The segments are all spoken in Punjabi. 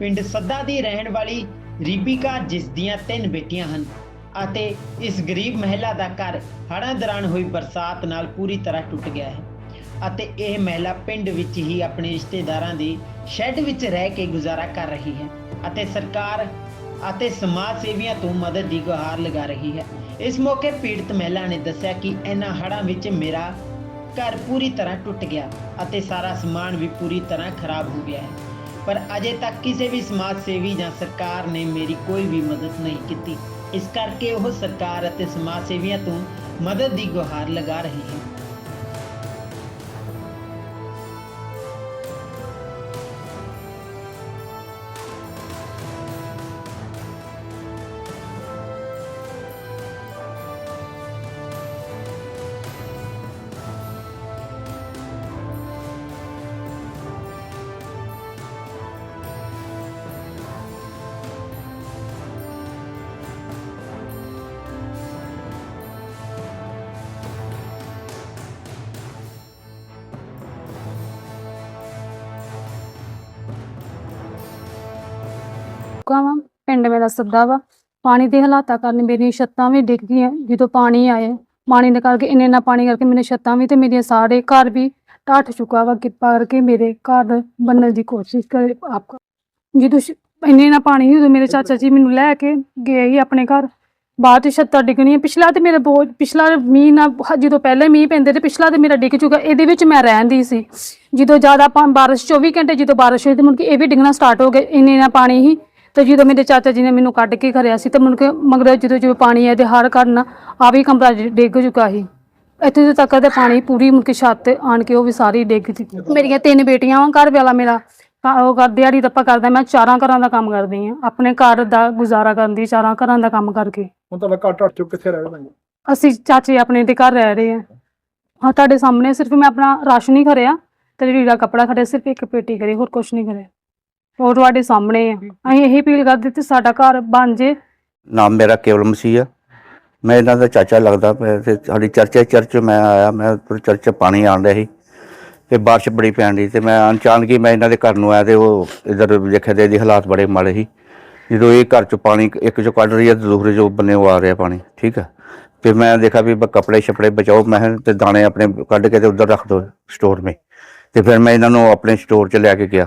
ਪਿੰਡ ਸੱਦਾ ਦੀ ਰਹਿਣ ਵਾਲੀ ਰੀਪਿਕਾ, ਜਿਸ ਦੀਆਂ ਤਿੰਨ ਬੇਟੀਆਂ ਹਨ ਅਤੇ ਇਸ ਗਰੀਬ ਮਹਿਲਾ ਦਾ ਘਰ ਹੜ੍ਹਾਂ ਦੌਰਾਨ ਹੋਈ ਬਰਸਾਤ ਨਾਲ ਪੂਰੀ ਤਰ੍ਹਾਂ ਟੁੱਟ ਗਿਆ ਹੈ ਅਤੇ ਇਹ ਮਹਿਲਾ ਪਿੰਡ ਵਿੱਚ ਹੀ ਆਪਣੇ ਰਿਸ਼ਤੇਦਾਰਾਂ ਦੀ ਸ਼ੈੱਡ ਵਿੱਚ ਰਹਿ ਕੇ ਗੁਜ਼ਾਰਾ ਕਰ ਰਹੀ ਹੈ ਅਤੇ ਸਰਕਾਰ ਅਤੇ ਸਮਾਜ ਸੇਵੀਆਂ ਤੋਂ ਮਦਦ ਦੀ ਗੁਹਾਰ ਲਗਾ ਰਹੀ ਹੈ। ਇਸ ਮੌਕੇ ਪੀੜਤ ਮਹਿਲਾ ਨੇ ਦੱਸਿਆ ਕਿ ਇਹਨਾਂ ਹੜ੍ਹਾਂ ਵਿੱਚ ਮੇਰਾ ਘਰ ਪੂਰੀ ਤਰ੍ਹਾਂ ਟੁੱਟ ਗਿਆ ਅਤੇ ਸਾਰਾ ਸਮਾਨ ਵੀ ਪੂਰੀ ਤਰ੍ਹਾਂ ਖਰਾਬ ਹੋ ਗਿਆ ਹੈ। ਪਰ ਅਜੇ ਤੱਕ ਕਿਸੇ ਵੀ ਸਮਾਜ ਸੇਵੀ ਜਾਂ ਸਰਕਾਰ ਨੇ ਮੇਰੀ ਕੋਈ ਵੀ ਮਦਦ ਨਹੀਂ ਕੀਤੀ। ਇਸ ਕਰਕੇ ਉਹ ਸਰਕਾਰ ਅਤੇ ਸਮਾਜ ਸੇਵੀਆਂ ਤੋਂ ਮਦਦ ਦੀ ਗੁਹਾਰ ਲਗਾ ਰਹੇ ਹਨ। ਚੁੱਕਾ ਵਾ ਪਿੰਡ ਮੇਰਾ ਸੱਦਾ ਵਾ। ਪਾਣੀ ਦੇ ਹਾਲਾਤਾਂ ਕਾਰਨ ਮੇਰੀਆਂ ਛੱਤਾਂ ਵੀ ਡਿੱਗ ਗਈਆਂ ਜਦੋਂ ਪਾਣੀ ਆਏ ਪਾਣੀ ਦੇ ਕਰਕੇ ਇੰਨੇ ਇੰਨਾ ਪਾਣੀ ਕਰਕੇ ਮੇਰੇ ਛੱਤਾਂ ਵੀ ਤੇ ਮੇਰੀਆਂ ਸਾਰੇ ਘਰ ਵੀ ਢੱਟ ਚੁੱਕਾ ਵਾ ਕਿਰਪਾ ਕਰਕੇ ਮੇਰੇ ਘਰ ਬੰਨਣ ਦੀ ਕੋਸ਼ਿਸ਼ ਕਰੇ ਆਪ ਜਦੋਂ ਇੰਨੇ ਇੰਨਾ ਪਾਣੀ ਸੀ, ਉਦੋਂ ਮੇਰੇ ਚਾਚਾ ਜੀ ਮੈਨੂੰ ਲੈ ਕੇ ਗਏ ਹੀ ਆਪਣੇ ਘਰ। ਬਾਅਦ ਚ ਛੱਤਾਂ ਡਿੱਗਣੀਆਂ ਪਿਛਲਾ ਤੇ ਮੇਰਾ ਬਹੁਤ ਪਿਛਲਾ ਮੀਂਹ ਨਾ ਜਦੋਂ ਪਹਿਲੇ ਮੀਂਹ ਪੈਂਦੇ ਤੇ ਪਿਛਲਾ ਤੇ ਮੇਰਾ ਡਿੱਗ ਚੁੱਕਾ ਇਹਦੇ ਵਿੱਚ ਮੈਂ ਰਹਿੰਦੀ ਸੀ। ਜਦੋਂ ਜ਼ਿਆਦਾ ਪਾ- ਬਾਰਿਸ਼ 24 ਘੰਟੇ ਜਦੋਂ ਬਾਰਿਸ਼ ਹੋਈ ਤੇ ਮੁੜ ਕੇ ਇਹ ਵੀ ਡਿੱਗਣਾ ਸਟਾਰਟ ਹੋ ਗਏ ਇੰਨੇ ਇੰਨਾ ਪਾਣੀ ਸੀ। ਤੇ ਜਦੋਂ ਮੇਰੇ ਚਾਚਾ ਜੀ ਨੇ ਮੈਨੂੰ ਕੱਢ ਕੇ ਖਰਿਆ ਸੀ ਤੇ ਮੁੜ ਕੇ ਮਗਰ ਜਦੋਂ ਜਦੋਂ ਪਾਣੀ ਆਇਆ ਤੇ ਹਰ ਘਰ ਨਾ ਆ ਵੀ ਕਮਰਾ ਡਿੱਗ ਚੁੱਕਾ ਸੀ। ਇੱਥੇ ਤੱਕ ਤੇ ਪਾਣੀ ਪੂਰੀ ਮੁੜ ਕੇ ਛੱਤ ਤੇ ਆਣ ਕੇ ਉਹ ਵੀ ਸਾਰੀ ਡਿੱਗ ਚੁੱਕੀ ਮੇਰੀਆਂ ਤਿੰਨ ਬੇਟੀਆਂ ਵਾਂ ਘਰ ਵਾਲਾ ਮੇਰਾ। ਉਹ ਕਰ ਦਿਹਾੜੀ ਦੱਪਾ ਕਰਦਾ ਮੈਂ ਚਾਰਾਂ ਘਰਾਂ ਦਾ ਕੰਮ ਕਰਦੀ ਆ ਆਪਣੇ ਘਰ ਦਾ ਗੁਜ਼ਾਰਾ ਕਰਨ ਦੀ ਚਾਰਾਂ ਘਰਾਂ ਦਾ ਕੰਮ ਕਰਕੇ। ਹੁਣ ਤੁਹਾਡਾ ਘਰ ਟੱਟ ਚੁੱਕ ਕਿੱਥੇ ਰਹਿ ਰਹੇ ਅਸੀਂ ਚਾਚੇ ਆਪਣੇ ਦੇ ਘਰ ਰਹਿ ਰਹੇ ਆ ਹਾਂ ਤੁਹਾਡੇ ਸਾਹਮਣੇ ਸਿਰਫ ਮੈਂ ਆਪਣਾ ਰਾਸ਼ਨ ਹੀ ਖਰਿਆ ਤੇ ਲੀੜਾ ਕੱਪੜਾ ਖੜਿਆ ਸਿਰਫ ਇੱਕ ਪੇਟੀ ਕਰੀ ਹੋਰ ਕੁਝ ਨਹੀਂ ਕਰਿਆ ਉਹ ਤੁਹਾਡੇ ਸਾਹਮਣੇ ਆ। ਅਸੀਂ ਇਹੀ ਅਪੀਲ ਕਰਦੇ ਤੇ ਸਾਡਾ ਘਰ ਬਣ ਜੇ। ਨਾਮ ਮੇਰਾ ਕੇਵਲ ਮਸੀਹ ਆ। ਮੈਂ ਇਹਨਾਂ ਦਾ ਚਾਚਾ ਲੱਗਦਾ ਪਿਆ ਤੇ ਸਾਡੀ ਚਰਚੇ ਚਰਚ ਮੈਂ ਆਇਆ ਮੈਂ ਉੱਪਰ ਚਰਚ ਪਾਣੀ ਆਣ ਰਿਹਾ ਸੀ ਤੇ ਬਾਰਿਸ਼ ਬੜੀ ਪੈਣ ਦੀ ਤੇ ਮੈਂ ਅਚਾਨਕ ਹੀ ਮੈਂ ਇਹਨਾਂ ਦੇ ਘਰ ਨੂੰ ਆਇਆ ਤੇ ਉਹ ਇਧਰ ਦੇਖਿਆ ਤੇ ਇਹਦੇ ਹਾਲਾਤ ਬੜੇ ਮਾੜੇ ਸੀ। ਜਦੋਂ ਇਹ ਘਰ 'ਚ ਪਾਣੀ ਇੱਕ 'ਚੋਂ ਕੱਢ ਰਹੀ ਹੈ ਤੇ ਦੂਸਰੇ 'ਚੋਂ ਬੰਨੇ ਉਹ ਆ ਰਿਹਾ ਪਾਣੀ ਠੀਕ ਹੈ ਫਿਰ ਮੈਂ ਦੇਖਿਆ ਵੀ ਕੱਪੜੇ ਛਪੜੇ ਬਚਾਓ ਮੈਂ ਤੇ ਦਾਣੇ ਆਪਣੇ ਕੱਢ ਕੇ ਤੇ ਉਧਰ ਰੱਖ ਦੋ ਸਟੋਰ 'ਮੇ। ਤੇ ਫਿਰ ਮੈਂ ਇਹਨਾਂ ਨੂੰ ਆਪਣੇ ਸਟੋਰ 'ਚ ਲੈ ਕੇ ਗਿਆ।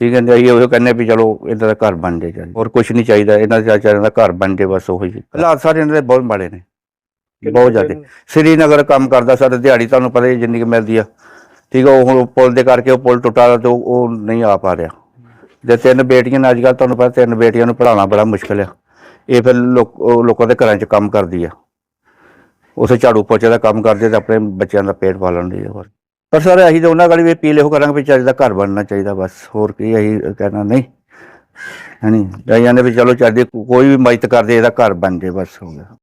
ਠੀਕ ਹੈ ਜੀ ਉਹ ਕਹਿੰਦੇ ਵੀ ਚਲੋ ਇਹਨਾਂ ਦਾ ਘਰ ਬਣ ਜੇ ਚੱਲ। ਹੋਰ ਕੁਝ ਨਹੀਂ ਚਾਹੀਦਾ ਇਹਨਾਂ ਦੇ ਚਾਚਿਆਂ ਦਾ ਘਰ ਬਣ ਜੇ ਬਸ ਉਹੀ ਹਾਲਾਤ ਸਾਰੇ ਇਹਨਾਂ ਦੇ ਬਹੁਤ ਮਾੜੇ ਨੇ। ਬਹੁਤ ਜ਼ਿਆਦਾ। ਸ੍ਰੀਨਗਰ ਕੰਮ ਕਰਦਾ ਸਰ ਦਿਹਾੜੀ ਤੁਹਾਨੂੰ ਪਤਾ ਹੀ ਜਿੰਨੀ ਕੁ ਮਿਲਦੀ ਆ। ਠੀਕ ਹੈ ਉਹ ਹੁਣ ਪੁਲ ਦੇ ਕਰਕੇ ਉਹ ਪੁਲ ਟੁੱਟਾ ਤੇ ਉਹ ਨਹੀਂ ਆ ਪਾ ਰਿਹਾ। ਜੇ ਤਿੰਨ ਬੇਟੀਆਂ ਨੇ ਅੱਜ ਕੱਲ੍ਹ ਤੁਹਾਨੂੰ ਪਤਾ ਤਿੰਨ ਬੇਟੀਆਂ ਨੂੰ ਪੜ੍ਹਾਉਣਾ ਬੜਾ ਮੁਸ਼ਕਲ ਆ। ਇਹ ਫਿਰ ਲੋਕ ਦੇ ਘਰਾਂ 'ਚ ਕੰਮ ਕਰਦੀ ਆ। ਉਸੇ ਝਾੜੂ ਪੋਚੇ ਦਾ ਕੰਮ ਕਰਦੇ ਤੇ ਆਪਣੇ ਬੱਚਿਆਂ ਦਾ ਪੇਟ ਪਾਲਣ ਦੀ ਹੋਰ। ਪਰ ਸਰ ਅਸੀਂ ਤਾਂ ਉਹਨਾਂ ਗੱਲ ਵੀ ਅਪੀਲ ਇਹੋ ਕਰਾਂਗੇ ਵੀ ਚੱਜ ਦਾ ਘਰ ਬਣਨਾ ਚਾਹੀਦਾ ਬਸ, ਹੋਰ ਕੀ ਅਸੀਂ ਕਹਿਣਾ ਨਹੀਂ। ਹੈ ਨਹੀਂ ਜਾਈ ਜਾਂਦੇ ਵੀ ਚਲੋ ਚੱਜ ਦੀ ਕੋਈ ਵੀ ਮਦਦ ਕਰਦੇ, ਇਹਦਾ ਘਰ ਬਣ ਜੇ ਬਸ, ਹੋ ਗਿਆ।